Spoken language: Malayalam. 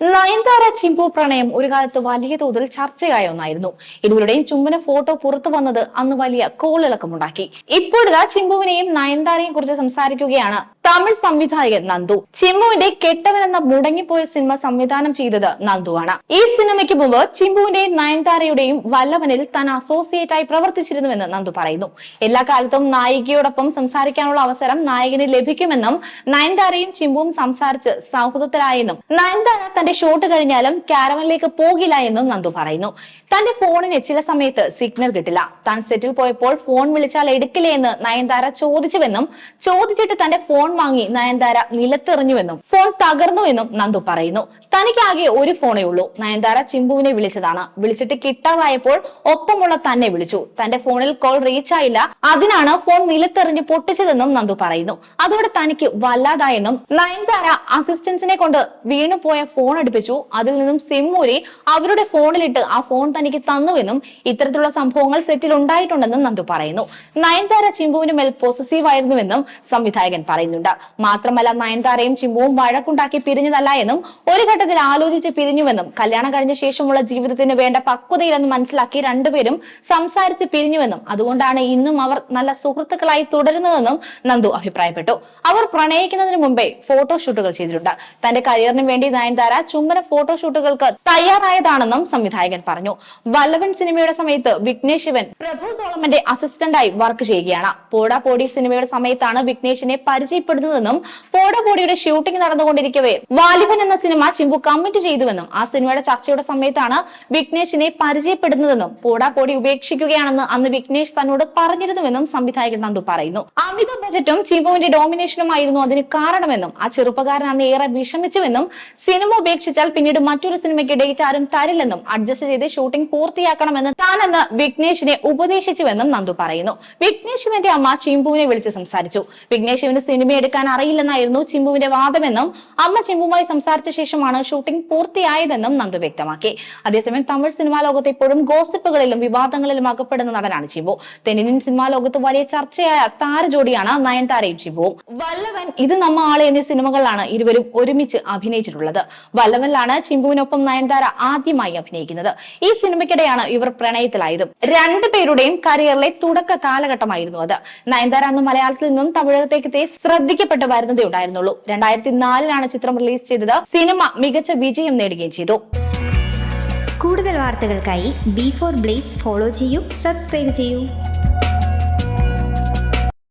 നയൻതാര ചിമ്പു പ്രണയം ഒരു കാലത്ത് വലിയ തോതിൽ ചർച്ചയായ ഒന്നായിരുന്നു. ഇരുവരുടെയും ചുംബന ഫോട്ടോ പുറത്തു വന്നത് അന്ന് വലിയ കോളിളക്കമുണ്ടാക്കി. ഇപ്പോഴിതാ ചിമ്പുവിനെയും നയൻതാരയെയും കുറിച്ച് സംസാരിക്കുകയാണ് തമിഴ് സംവിധായകൻ നന്ദു. ചിമ്പുവിന്റെ കെട്ടവൻ എന്ന മുടങ്ങിപ്പോയ സിനിമ സംവിധാനം ചെയ്തത് നന്ദുവാണ്. ഈ സിനിമയ്ക്ക് മുമ്പ് ചിമ്പുവിന്റെയും നയൻതാരയുടെയും വല്ലവനിൽ താൻ അസോസിയേറ്റ് ആയി പ്രവർത്തിച്ചിരുന്നുവെന്ന് നന്ദു പറയുന്നു. എല്ലാ കാലത്തും നായികയോടൊപ്പം സംസാരിക്കാനുള്ള അവസരം നായകന് ലഭിക്കുമെന്നും നയൻതാരയും ചിമ്പുവും സംസാരിച്ച് സൗഹൃദത്തിലായെന്നും നയൻതാര തന്റെ ഷോട്ട് കഴിഞ്ഞാലും കാരവനിലേക്ക് പോകില്ല എന്നും നന്ദു പറയുന്നു. തന്റെ ഫോണിന് ചില സമയത്ത് സിഗ്നൽ കിട്ടില്ല. താൻ സെറ്റിൽ പോയപ്പോൾ ഫോൺ വിളിച്ചാൽ എടുക്കില്ലേ എന്ന് നയൻതാര ചോദിച്ചുവെന്നും ചോദിച്ചിട്ട് തന്റെ ഫോൺ വാങ്ങി നയൻതാര നിലത്തെറിഞ്ഞുവെന്നും ഫോൺ തകർന്നുവെന്നും നന്ദു പറയുന്നു. തനിക്കാകെ ഒരു ഫോണേ ഉള്ളൂ. നയൻതാര ചിമ്പുവിനെ വിളിച്ചതാണ്. വിളിച്ചിട്ട് കിട്ടാതായപ്പോൾ ഒപ്പമുള്ള തന്നെ വിളിച്ചു. തന്റെ ഫോണിൽ കോൾ റീച്ച് ആയില്ല. അതിനാണ് ഫോൺ നിലത്തെറിഞ്ഞ് പൊട്ടിച്ചതെന്നും നന്ദു പറയുന്നു. അതോടെ തനിക്ക് വല്ലാതായെന്നും നയൻതാര അസിസ്റ്റൻസിനെ കൊണ്ട് വീണുപോയ ഫോൺ അടുപ്പിച്ചു അതിൽ നിന്നും സിം ഊരി അവരുടെ ഫോണിലിട്ട് ആ ഫോൺ തനിക്ക് തന്നുവെന്നും ഇത്തരത്തിലുള്ള സംഭവങ്ങൾ സെറ്റിൽ ഉണ്ടായിട്ടുണ്ടെന്നും നന്ദു പറയുന്നു. നയൻതാര ചിമ്പുവിന് മേൽ പോസസീവ് ആയിരുന്നുവെന്നും സംവിധായകൻ പറയുന്നുണ്ട്. മാത്രമല്ല നയൻതാരയും ചിമ്പുവും വഴക്കുണ്ടാക്കി പിരിഞ്ഞതല്ല എന്നും ഒരു ഘട്ടത്തിൽ ആലോചിച്ച് പിരിഞ്ഞുവെന്നും കല്യാണം കഴിഞ്ഞ ശേഷമുള്ള ജീവിതത്തിന് വേണ്ട പക്വതയിലെന്ന് മനസ്സിലാക്കി രണ്ടുപേരും സംസാരിച്ച് പിരിഞ്ഞുവെന്നും അതുകൊണ്ടാണ് ഇന്നും അവർ നല്ല സുഹൃത്തുക്കളായി തുടരുന്നതെന്നും നന്ദു അഭിപ്രായപ്പെട്ടു. അവർ പ്രണയിക്കുന്നതിന് മുമ്പേ ഫോട്ടോഷൂട്ടുകൾ ചെയ്തിട്ടുണ്ട്. തന്റെ കരിയറിന് വേണ്ടി നയൻതാര ചുംബന ഫോട്ടോഷൂട്ടുകൾക്ക് തയ്യാറായതാണെന്നും സംവിധായകൻ പറഞ്ഞു. വല്ലവൻ സിനിമയുടെ സമയത്ത് വിഘ്നേഷ് ശിവൻ പ്രഭു സോളമന്റെ അസിസ്റ്റന്റായി വർക്ക് ചെയ്യുകയാണ്. പോടാ പോടി സിനിമയുടെ സമയത്താണ് വിഘ്നേഷിനെ പരിചയപ്പെടുന്നതെന്നും പോടാ പോടിയുടെ ഷൂട്ടിംഗ് നടന്നുകൊണ്ടിരിക്കവേ വാലിബൻ എന്ന സിനിമ ചിമ്പു കമ്മിറ്റ് ചെയ്തുവെന്നും ആ സിനിമയുടെ ചർച്ചയുടെ സമയത്താണ് വിഘ്നേഷിനെ പരിചയപ്പെടുന്നതെന്നും പോടാ പോടി ഉപേക്ഷിക്കുകയാണെന്ന് അന്ന് വിഘ്നേഷ് തന്നോട് പറഞ്ഞിരുന്നുവെന്നും സംവിധായകൻ നന്ദു പറയുന്നു. അമിത ബജറ്റും ചിമ്പുവിന്റെ ഡോമിനേഷനുമായിരുന്നു അതിന് കാരണമെന്നും ആ ചെറുപ്പക്കാരൻ അന്ന് ഏറെ വിഷമിച്ചുവെന്നും സിനിമ ഉപേക്ഷിച്ചാൽ പിന്നീട് മറ്റൊരു സിനിമയ്ക്ക് ഡേറ്റ് ആരും തരില്ലെന്നും അഡ്ജസ്റ്റ് ചെയ്ത് ഷൂട്ടിംഗ് പൂർത്തിയാക്കണമെന്ന് താനെന്ന് വിഘ്നേഷിനെ ഉപദേശിച്ചുവെന്നും നന്ദു പറയുന്നു. വിഘ്നേഷ് ശിവന്റെ അമ്മ ചിമ്പുവിനെ വിളിച്ച് സംസാരിച്ചു. വിഘ്നേഷ് ശിവന് സിനിമ എടുക്കാൻ അറിയില്ലെന്നായിരുന്നു ചിമ്പുവിന്റെ വാദമെന്നും അമ്മ ചിമ്പുമായി സംസാരിച്ച ശേഷമാണ് ഷൂട്ടിംഗ് പൂർത്തിയായതെന്നും നന്ദു വ്യക്തമാക്കി. അതേസമയം തമിഴ് സിനിമാ ലോകത്ത് ഇപ്പോഴും ഗോസിപ്പുകളിലും വിവാദങ്ങളിലും അകപ്പെടുന്ന നടനാണ് ചിമ്പു. തെന്നിന്ത്യൻ സിനിമാ ലോകത്ത് വലിയ ചർച്ചയായ താരജോഡിയാണ് നയൻതാരയും ചിമ്പുവും. വല്ലവൻ ഇത് നമ്മ ആളെ എന്നീ സിനിമകളിലാണ് ഇരുവരും ഒരുമിച്ച് അഭിനയിച്ചിട്ടുള്ളത്. വല്ലവനിലാണ് ചിമ്പുവിനൊപ്പം നയൻതാര ആദ്യമായി അഭിനയിക്കുന്നത്. ഈ സിനിമയ്ക്കിടെയാണ് ഇവർ പ്രണയത്തിലായതും. രണ്ടുപേരുടെയും കരിയറിലെ തുടക്ക കാലഘട്ടമായിരുന്നു അത്. നയൻതാര അന്ന് മലയാളത്തിൽ നിന്നും തമിഴകത്തേക്ക് ശ്രദ്ധിക്കപ്പെട്ട് വരുന്നതേ ഉണ്ടായിരുന്നുള്ളൂ. രണ്ടായിരത്തി നാലിലാണ് ചിത്രം റിലീസ് ചെയ്തത്. സിനിമ മികച്ച വിജയം നേടുകയും ചെയ്തു. കൂടുതൽ വാർത്തകൾക്കായി ബി ഫോർ ബ്ലേസ് ഫോളോ ചെയ്യൂ സബ്സ്ക്രൈബ് ചെയ്യൂ.